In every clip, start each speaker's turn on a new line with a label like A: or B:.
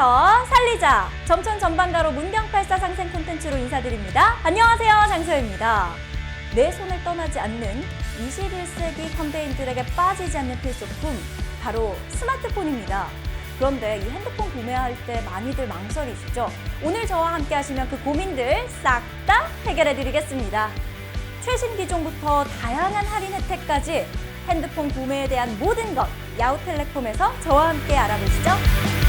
A: 서 살리자 점천 전반가로 문경팔사 상생 콘텐츠로 인사드립니다. 안녕하세요 장소영입니다. 내 손을 떠나지 않는 21세기 현대인들에게 빠지지 않는 필수품 바로 스마트폰입니다. 그런데 이 핸드폰 구매할 때 많이들 망설이시죠? 오늘 저와 함께 하시면 그 고민들 싹 다 해결해 드리겠습니다. 최신 기종부터 다양한 할인 혜택까지 핸드폰 구매에 대한 모든 것 야후텔레콤에서 저와 함께 알아보시죠.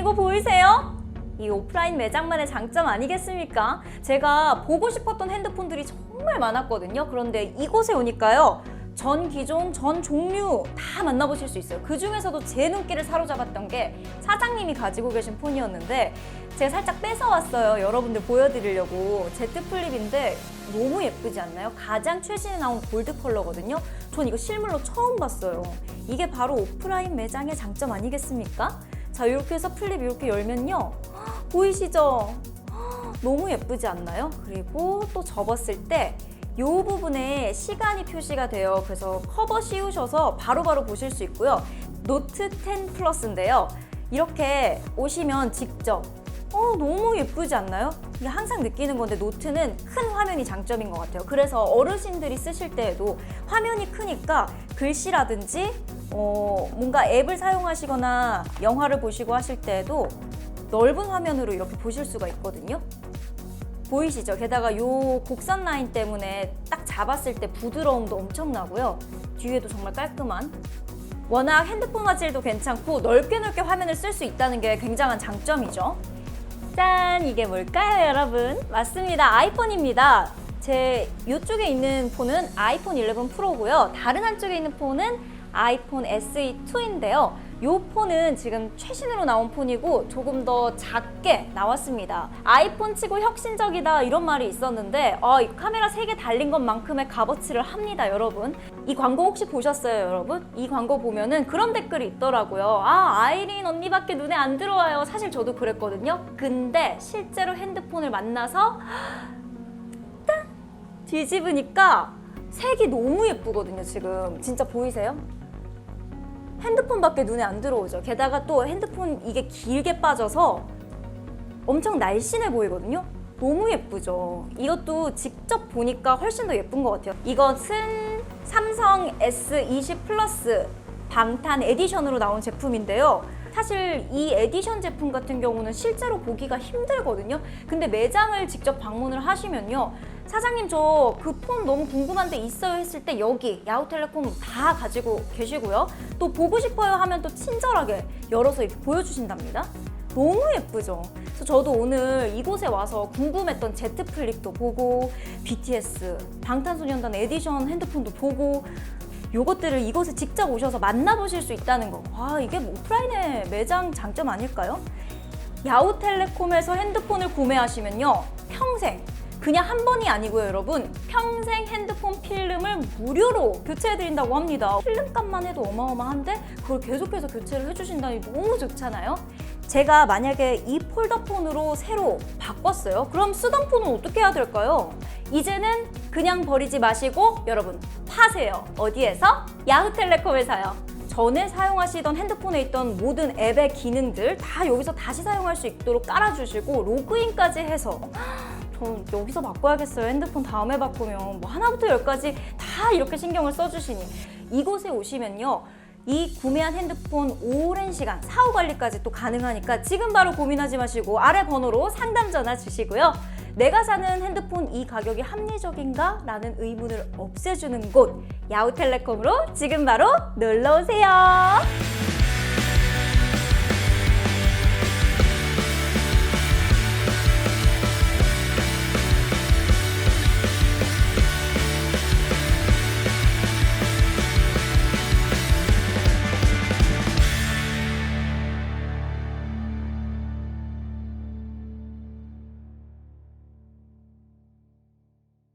A: 이거 보이세요? 이 오프라인 매장만의 장점 아니겠습니까? 제가 보고 싶었던 핸드폰들이 정말 많았거든요. 그런데 이곳에 오니까요. 전 기종, 전 종류 다 만나보실 수 있어요. 그 중에서도 제 눈길을 사로잡았던 게 사장님이 가지고 계신 폰이었는데 제가 살짝 뺏어왔어요. 여러분들 보여드리려고. 제트 플립인데 너무 예쁘지 않나요? 가장 최신에 나온 골드 컬러거든요. 전 이거 실물로 처음 봤어요. 이게 바로 오프라인 매장의 장점 아니겠습니까? 자, 이렇게 해서 플립 이렇게 열면요. 헉, 보이시죠? 헉, 너무 예쁘지 않나요? 그리고 또 접었을 때 이 부분에 시간이 표시가 돼요. 그래서 커버 씌우셔서 바로 바로 보실 수 있고요. 노트 10 플러스인데요. 이렇게 오시면 직접 어, 너무 예쁘지 않나요? 이게 항상 느끼는 건데 노트는 큰 화면이 장점인 것 같아요. 그래서 어르신들이 쓰실 때에도 화면이 크니까 글씨라든지 어, 뭔가 앱을 사용하시거나 영화를 보시고 하실 때에도 넓은 화면으로 이렇게 보실 수가 있거든요. 보이시죠? 게다가 요 곡선 라인 때문에 딱 잡았을 때 부드러움도 엄청나고요. 뒤에도 정말 깔끔한 워낙 핸드폰 화질도 괜찮고 넓게 넓게 화면을 쓸 수 있다는 게 굉장한 장점이죠. 짠! 이게 뭘까요, 여러분? 맞습니다. 아이폰입니다. 제 이쪽에 있는 폰은 아이폰 11 프로고요. 다른 한쪽에 있는 폰은 아이폰 SE2인데요. 이 폰은 지금 최신으로 나온 폰이고 조금 더 작게 나왔습니다. 아이폰 치고 혁신적이다 이런 말이 있었는데 아, 이 카메라 3개 달린 것만큼의 값어치를 합니다, 여러분. 이 광고 혹시 보셨어요, 여러분? 이 광고 보면은 그런 댓글이 있더라고요. 아, 아이린 언니밖에 눈에 안 들어와요. 사실 저도 그랬거든요. 근데 실제로 핸드폰을 만나서 딱 뒤집으니까 색이 너무 예쁘거든요, 지금. 진짜 보이세요? 핸드폰밖에 눈에 안 들어오죠. 게다가 또 핸드폰 이게 길게 빠져서 엄청 날씬해 보이거든요. 너무 예쁘죠. 이것도 직접 보니까 훨씬 더 예쁜 것 같아요. 이것은 삼성 S20 플러스 방탄 에디션으로 나온 제품인데요. 사실 이 에디션 제품 같은 경우는 실제로 보기가 힘들거든요. 근데 매장을 직접 방문을 하시면요. 사장님 저 그 폰 너무 궁금한데 있어요 했을 때 여기 야후텔레콤 다 가지고 계시고요. 또 보고 싶어요 하면 또 친절하게 열어서 이렇게 보여주신답니다. 너무 예쁘죠? 그래서 저도 오늘 이곳에 와서 궁금했던 제트 플립도 보고 BTS, 방탄소년단 에디션 핸드폰도 보고 요것들을 이곳에 직접 오셔서 만나보실 수 있다는 거. 와, 이게 뭐 오프라인의 매장 장점 아닐까요? 야후텔레콤에서 핸드폰을 구매하시면요. 평생 그냥 한 번이 아니고요, 여러분. 평생 핸드폰 필름을 무료로 교체해드린다고 합니다. 필름값만 해도 어마어마한데 그걸 계속해서 교체를 해주신다니 너무 좋잖아요. 제가 만약에 이 폴더폰으로 새로 바꿨어요. 그럼 쓰던 폰은 어떻게 해야 될까요? 이제는 그냥 버리지 마시고 여러분 파세요. 어디에서? 야후텔레콤에서요. 전에 사용하시던 핸드폰에 있던 모든 앱의 기능들 다 여기서 다시 사용할 수 있도록 깔아주시고 로그인까지 해서 전 여기서 바꿔야겠어요. 핸드폰 다음에 바꾸면 뭐 하나부터 열까지 다 이렇게 신경을 써주시니 이곳에 오시면요. 이 구매한 핸드폰 오랜 시간 사후 관리까지 또 가능하니까 지금 바로 고민하지 마시고 아래 번호로 상담 전화 주시고요. 내가 사는 핸드폰 이 가격이 합리적인가? 라는 의문을 없애주는 곳 야후텔레콤으로 지금 바로 놀러 오세요.